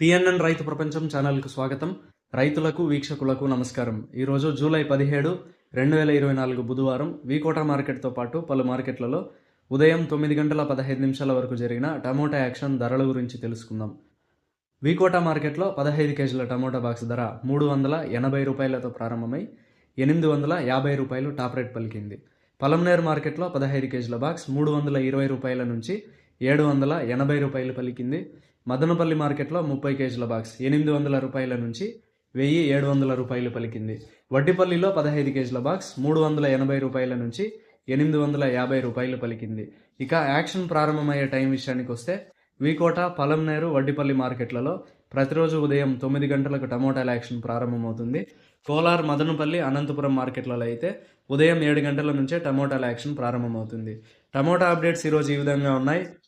PNN రైతు ప్రపంచం ఛానల్కు స్వాగతం. రైతులకు వీక్షకులకు నమస్కారం. ఈరోజు జూలై పదిహేడు రెండు వేల ఇరవై నాలుగు బుధవారం వీకోటా మార్కెట్తో పాటు పలు మార్కెట్లలో ఉదయం తొమ్మిది గంటల పదహైదు నిమిషాల వరకు జరిగిన టమోటా యాక్షన్ ధరల గురించి తెలుసుకుందాం. వీకోటా మార్కెట్లో పదహైదు కేజీల టమోటా బాక్స్ ధర మూడు వందల ఎనభై రూపాయలతో ప్రారంభమై ఎనిమిది వందల యాభై రూపాయలు టాప్ రేట్ పలికింది. పలంనేర్ మార్కెట్లో పదహైదు కేజీల బాక్స్ మూడు వందల ఇరవై రూపాయల నుంచి ఏడు వందల ఎనభై రూపాయలు పలికింది. మదనపల్లి మార్కెట్లో ముప్పై కేజీల బాక్స్ ఎనిమిది వందల రూపాయల నుంచి వెయ్యి ఏడు వందల రూపాయలు పలికింది. వడ్డిపల్లిలో పదహైదు కేజీల బాక్స్ మూడు వందల ఎనభై రూపాయల నుంచి ఎనిమిది వందల యాభై రూపాయలు పలికింది. ఇక యాక్షన్ ప్రారంభమయ్యే టైం విషయానికి వస్తే వీకోట పలంనేరు వడ్డిపల్లి మార్కెట్లలో ప్రతిరోజు ఉదయం తొమ్మిది గంటలకు టమోటాల యాక్షన్ ప్రారంభమవుతుంది. కోలార్ మదనపల్లి అనంతపురం మార్కెట్లలో అయితే ఉదయం ఏడు గంటల నుంచే టమోటాల యాక్షన్ ప్రారంభమవుతుంది. టమోటా అప్డేట్స్ ఈరోజు ఈ విధంగా ఉన్నాయి.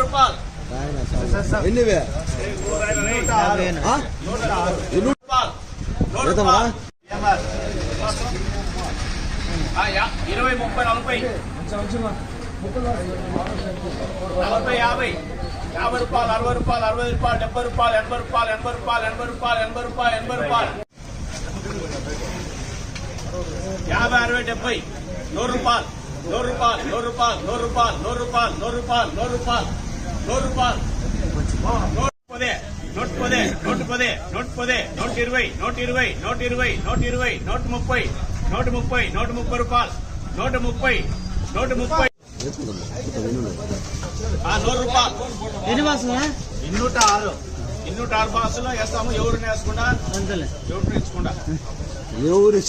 రూపాయలు ఎన్నివే ఆ? ఎన్ని రూపాయలు నూరు ఎంతమ్మా? రూపాయలు ఆ, యా- ఇరవై ముప్పై నలభై నలభై యాభై యాభై రూపాయలు అరవై రూపాయలు అరవై రూపాయలు డెబ్బై రూపాయలు ఎనభై రూపాయలు ఎనభై రూపాయలు ఎనభై రూపాయలు ఎనభై రూపాయలు ఎనభై రూపాయలు యాభై అరవై డెబ్బై నూరు రూపాయలు నూరు రూపాయలు నూరు రూపాయలు నూరు రూపాయలు నూరు రూపాయలు నూరు రూపాయలు నూరు రూపాయలు నూరు రూపాయలు నూట పదే నూట పదే నూట పదే నూట పదే నూట ఇరవై నూట ఇరవై నూట ఇరవై నూట ఇరవై నూట ముప్పై నూట ముప్పై నూట ముప్పై రూపాయలు నూట ముప్పై నూట ముప్పై నూరు రూపాయలు ఎన్ని మాసమా ఇన్నూట ఆరు ఇన్నూట ఆరు బాసులో వేస్తాము ఎవరిని వేసుకుండా ఎవరిని వేసుకుండా ఎవరు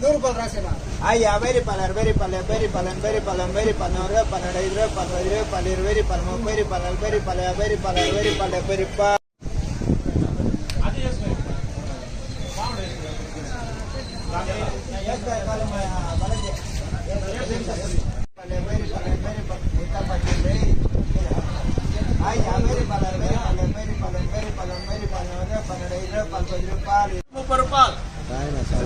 ನೂರು ರೂಪಾಯಿ ರಾಸಿನ ಅಯ್ಯ ಬೇರಿ ಪಾಲರ್ ಬೇರಿ ಪಾಲೆ ಬೇರಿ ಪಾಲನ್ ಬೇರಿ ಪಾಲನ್ ಬೇರಿ ಪಾಲನ್ ಅವ್ರ ಪನ್ನೆರಡು ಐದು ರೂಪಾಯಿ ಪನ್ನೆರಡು ಐದು ರೂಪಾಯಿ ಪನ್ನೆರಡು ಬೇರಿ ಪಾಲ ಬೇರಿ ಪಾಲ ಬೇರಿ ಪಾಲ ಬೇರಿ ಪಾಲ ಬೇರಿ ಪಾಲ ಬೇರಿ ಪಾ Ay, a ver, para ver, para ver, para ver, para ver, para ver, para ver, para ver, para ver, para ver, para ver,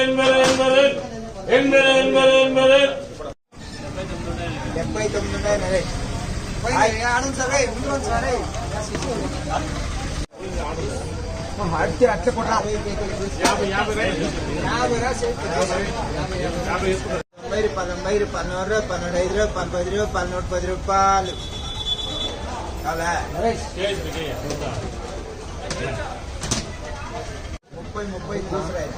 ఎనభై ఎనభై ఎనభై ఎనభై ఎనభై డెబ్బై తొమ్మిది ఉన్నాయి ఆడండి సరే ముందు సరే అట్టి అట్ల కూడా తొంభై తొంభై పన్నూరు రూపాయలు పన్నెండు ఐదు రూపాయలు పన్నెండు రూపాయలు పన్నూరు పది రూపాయలు ముప్పై ముప్పై దూసరాయి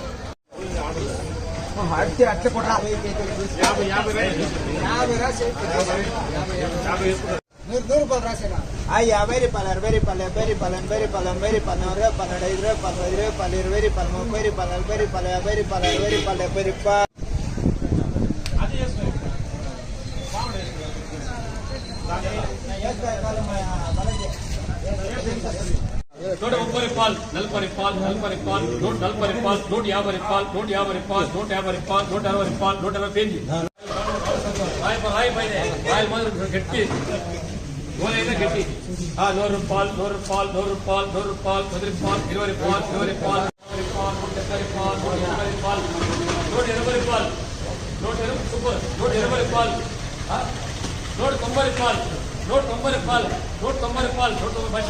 అట్లా అట్లా కూడా యాభై యాభై రైలు యాభై రా యాభై వేసుకున్నారు నూరు నూరు రూపాయలు రాసేనా ఆ యాభై రూపాయలు అరవై రూపాయలు డెబ్బై రూపాయలు ఎనభై రూపాయలు ఎనభై రూపాయలు నూరు రూపాయలు పన్నెండు ఐదు రూపాయలు పది రూపాయలు ఇరవై రూపాయలు ముప్పై రూపాయలు నలభై రూపాయలు యాభై రూపాయలు అరవై రూపాయలు డెబ్బై రూపాయలు నూట ముప్పై రూపాయలు నలభై రూపాయలు నలభై రూపాయలు నూట నలభై రూపాయలు నూట యాభై రూపాయలు నూట యాభై రూపాయలు నూట యాభై రూపాయలు నూట అరవై రూపాయలు నూట అరవై పేజీ రాయి రాయి పైన రాయి మాదిరి గట్టి గోలైనా గట్టి ఆ నూరు రూపాయలు నూరు రూపాయలు నూరు రూపాయలు నూరు రూపాయలు పది రూపాయలు ఇరవై రూపాయలు ఇరవై రూపాయలు ఇరవై రూపాయలు నూట డెబ్బై రూపాయలు నూట ఎనభై రూపాయలు ఎనభై రూపాయలు నూట ఎనభై సూపర్ నూట ఎనభై రూపాయలు ఆ? నూట తొంభై రూపాయలు నూట తొంభై రూపాయలు నూట తొంభై రూపాయలు నూట తొంభై భాష